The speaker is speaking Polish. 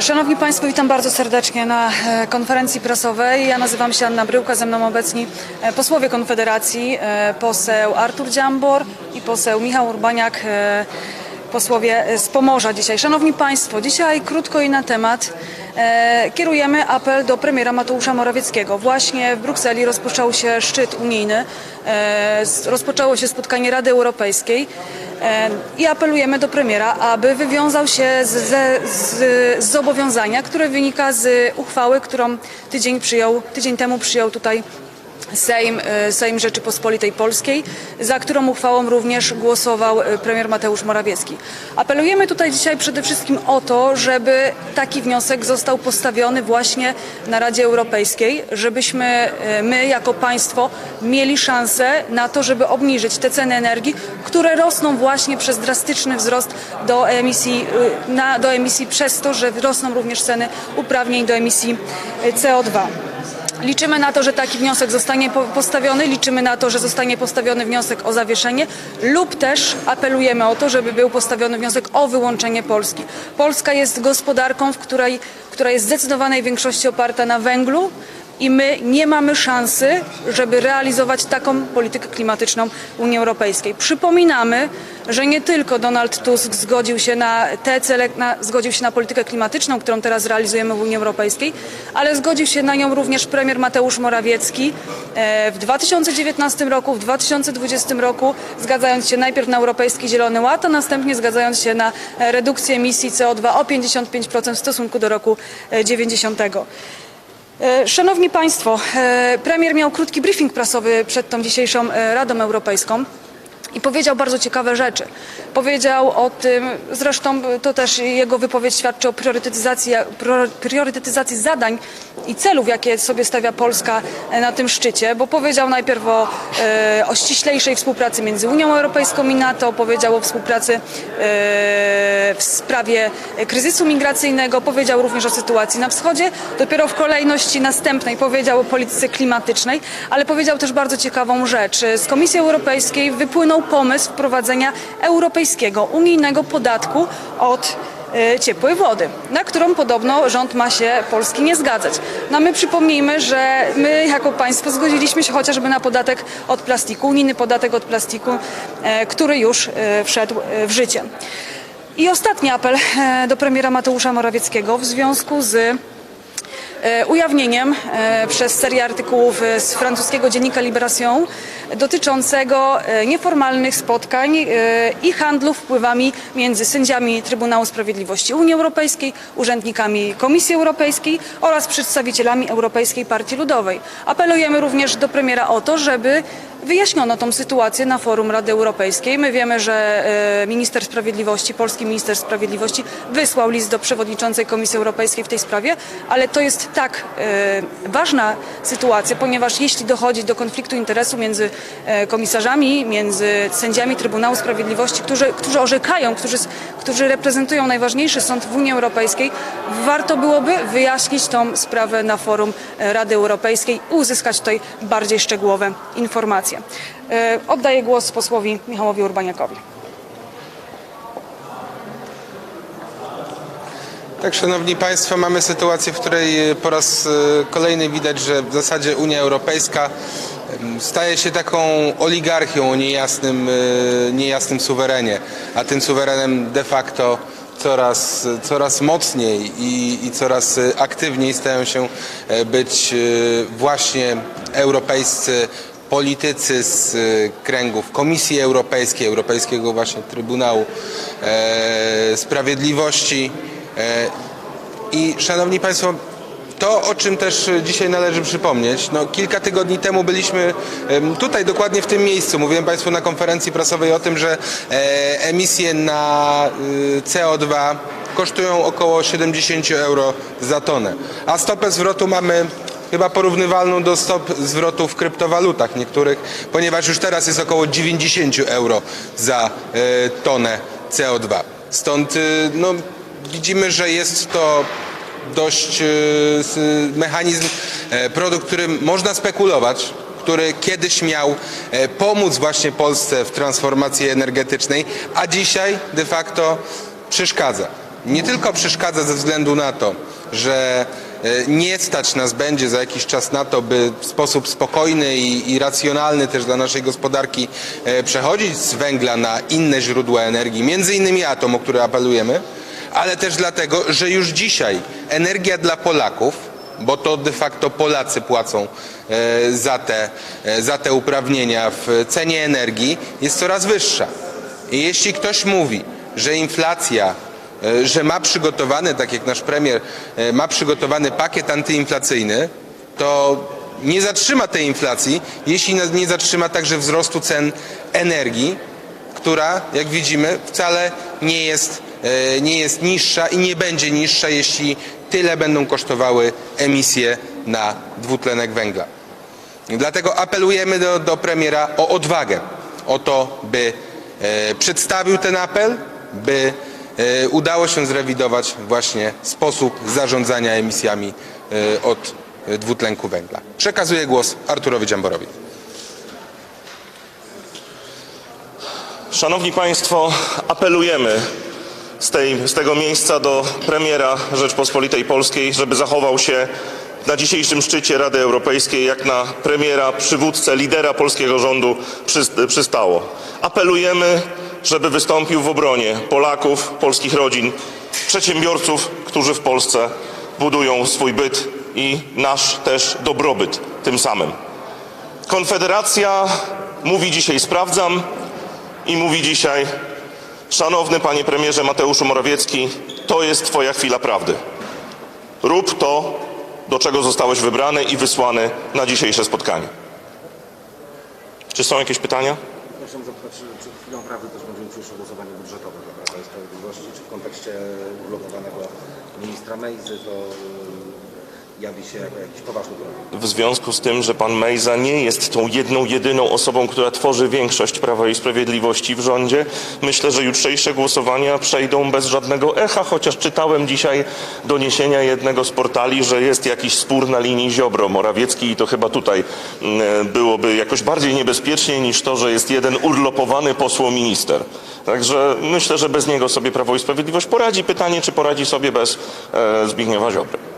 Szanowni Państwo, witam bardzo serdecznie na e, konferencji prasowej. Ja nazywam się Anna Bryłka, ze mną obecni e, posłowie Konfederacji, e, poseł Artur Dziambor i poseł Michał Urbaniak, posłowie z Pomorza dzisiaj. Szanowni Państwo, dzisiaj krótko i na temat e, kierujemy apel do premiera Mateusza Morawieckiego. Właśnie w Brukseli rozpoczął się szczyt unijny, e, rozpoczęło się spotkanie Rady Europejskiej. E, I apelujemy do premiera, aby wywiązał się z, z, z zobowiązania, które wynika z uchwały, którą tydzień, przyjął, tydzień temu przyjął tutaj Sejm, e, Sejm Rzeczypospolitej Polskiej, za którą uchwałą również głosował e, premier Mateusz Morawiecki. Apelujemy tutaj dzisiaj przede wszystkim o to, żeby taki wniosek został postawiony właśnie na Radzie Europejskiej, żebyśmy e, my jako państwo mieli szansę na to, żeby obniżyć te ceny energii, które rosną właśnie przez drastyczny wzrost do emisji, na, do emisji przez to, że rosną również ceny uprawnień do emisji y, CO2. Liczymy na to, że taki wniosek zostanie po- postawiony, liczymy na to, że zostanie postawiony wniosek o zawieszenie lub też apelujemy o to, żeby był postawiony wniosek o wyłączenie Polski. Polska jest gospodarką, w której, która jest w zdecydowanej większości oparta na węglu i my nie mamy szansy, żeby realizować taką politykę klimatyczną Unii Europejskiej. Przypominamy, że nie tylko Donald Tusk zgodził się na te cele, na, zgodził się na politykę klimatyczną, którą teraz realizujemy w Unii Europejskiej, ale zgodził się na nią również premier Mateusz Morawiecki e, w 2019 roku, w 2020 roku, zgadzając się najpierw na Europejski Zielony Ład, a następnie zgadzając się na e, redukcję emisji CO2 o 55% w stosunku do roku e, 90. E, Szanowni Państwo, e, premier miał krótki briefing prasowy przed tą dzisiejszą e, Radą Europejską. I powiedział bardzo ciekawe rzeczy. Powiedział o tym, zresztą to też jego wypowiedź świadczy o priorytetyzacji, priorytetyzacji zadań i celów, jakie sobie stawia Polska e, na tym szczycie, bo powiedział najpierw o, e, o ściślejszej współpracy między Unią Europejską i NATO, powiedział o współpracy e, w sprawie kryzysu migracyjnego, powiedział również o sytuacji na wschodzie. Dopiero w kolejności następnej powiedział o polityce klimatycznej, ale powiedział też bardzo ciekawą rzecz. Z Komisji Europejskiej wypłynął pomysł wprowadzenia europejskiego, unijnego podatku od e, ciepłej wody, na którą podobno rząd ma się Polski nie zgadzać. No my przypomnijmy, że my jako państwo zgodziliśmy się chociażby na podatek od plastiku, unijny podatek od plastiku, e, który już e, wszedł w życie. I ostatni apel do premiera Mateusza Morawieckiego w związku z ujawnieniem e, przez serię artykułów e, z francuskiego dziennika Libération dotyczącego e, nieformalnych spotkań e, i handlu wpływami między sędziami Trybunału Sprawiedliwości Unii Europejskiej, urzędnikami Komisji Europejskiej oraz przedstawicielami Europejskiej Partii Ludowej. Apelujemy również do premiera o to, żeby wyjaśniono tą sytuację na forum Rady Europejskiej. My wiemy, że e, minister sprawiedliwości, polski minister sprawiedliwości wysłał list do przewodniczącej Komisji Europejskiej w tej sprawie, ale to jest tak e, ważna sytuacja, ponieważ jeśli dochodzi do konfliktu interesu między e, komisarzami, między sędziami Trybunału Sprawiedliwości, którzy, którzy orzekają, którzy, którzy reprezentują najważniejszy sąd w Unii Europejskiej, warto byłoby wyjaśnić tą sprawę na forum e, Rady Europejskiej i uzyskać tutaj bardziej szczegółowe informacje. E, Oddaję głos posłowi Michałowi Urbaniakowi. Tak, szanowni państwo, mamy sytuację, w której e, po raz kolejny widać, że w zasadzie Unia Europejska staje się taką oligarchią o niejasnym, e, niejasnym suwerenie, a tym suwerenem de facto coraz, coraz mocniej i, i coraz e, aktywniej stają się e, być e, właśnie europejscy politycy z kręgów Komisji Europejskiej, Europejskiego właśnie Trybunału e, Sprawiedliwości. E, I szanowni Państwo, to o czym też dzisiaj należy przypomnieć, no kilka tygodni temu byliśmy tutaj dokładnie w tym miejscu. Mówiłem Państwu na konferencji prasowej o tym, że e, emisje na y, CO2 kosztują około 70 euro za tonę, a stopę zwrotu mamy chyba porównywalną do stop zwrotu w kryptowalutach niektórych, ponieważ już teraz jest około 90 euro za e, tonę CO2. Stąd no, widzimy, że jest to dość e, mechanizm, e, produkt, którym można spekulować, który kiedyś miał e, pomóc właśnie Polsce w transformacji energetycznej, a dzisiaj de facto przeszkadza. nie tylko przeszkadza ze względu na to, że nie stać nas będzie za jakiś czas na to, by w sposób spokojny i, i racjonalny też dla naszej gospodarki przechodzić z węgla na inne źródła energii, między innymi atom, o który apelujemy, ale też dlatego, że już dzisiaj energia dla Polaków, bo to de facto Polacy płacą e, za te, e, za te uprawnienia w cenie energii, jest coraz wyższa. I jeśli ktoś mówi, że inflacja, e, że ma przygotowany, tak jak nasz premier, ma przygotowany pakiet antyinflacyjny, to nie zatrzyma tej inflacji, jeśli nie zatrzyma także wzrostu cen energii, która, jak widzimy, wcale nie jest, nie jest niższa i nie będzie niższa, jeśli tyle będą kosztowały emisje na dwutlenek węgla. Dlatego apelujemy do, do premiera o odwagę, o to, by e, przedstawił ten apel, by e, udało się zrewidować właśnie sposób zarządzania emisjami e, od e, dwutlenku węgla. Przekazuję głos Arturowi Dziamborowi. Szanowni Państwo, apelujemy z, tej, z tego miejsca do premiera Rzeczpospolitej Polskiej, żeby zachował się na dzisiejszym szczycie Rady Europejskiej jak na premiera, przywódcę, lidera polskiego rządu przy- przystało. Apelujemy, żeby wystąpił w obronie Polaków, polskich rodzin, przedsiębiorców, którzy w Polsce budują swój byt i nasz też dobrobyt tym samym. Konfederacja mówi dzisiaj sprawdzam, i mówi dzisiaj: Szanowny panie premierze Mateuszu Morawiecki, to jest twoja chwila prawdy. Rób to, do czego zostałeś wybrany i wysłany na dzisiejsze spotkanie. Czy są jakieś pytania? Chciałem zapytać, czy przed chwilą prawdy też będzie jutrzejsze głosowanie budżetowe dla Prawa i Sprawiedliwości, czy w kontekście urlopowanego ministra Mejzy to jawi się jako jakiś poważny problem? W związku z tym, że pan Mejza nie jest tą jedną, jedyną osobą, która tworzy większość Prawa i Sprawiedliwości w rządzie, myślę, że jutrzejsze głosowania przejdą bez żadnego echa, chociaż czytałem dzisiaj doniesienia jednego z portali, że jest jakiś spór na linii Ziobro-Morawiecki i to chyba tutaj mm, byłoby jakoś bardziej niebezpiecznie niż to, że jest jeden urlopowany posłominister. Także myślę, że bez niego sobie Prawo i Sprawiedliwość poradzi. Pytanie, czy poradzi sobie bez e, Zbigniewa Ziobry.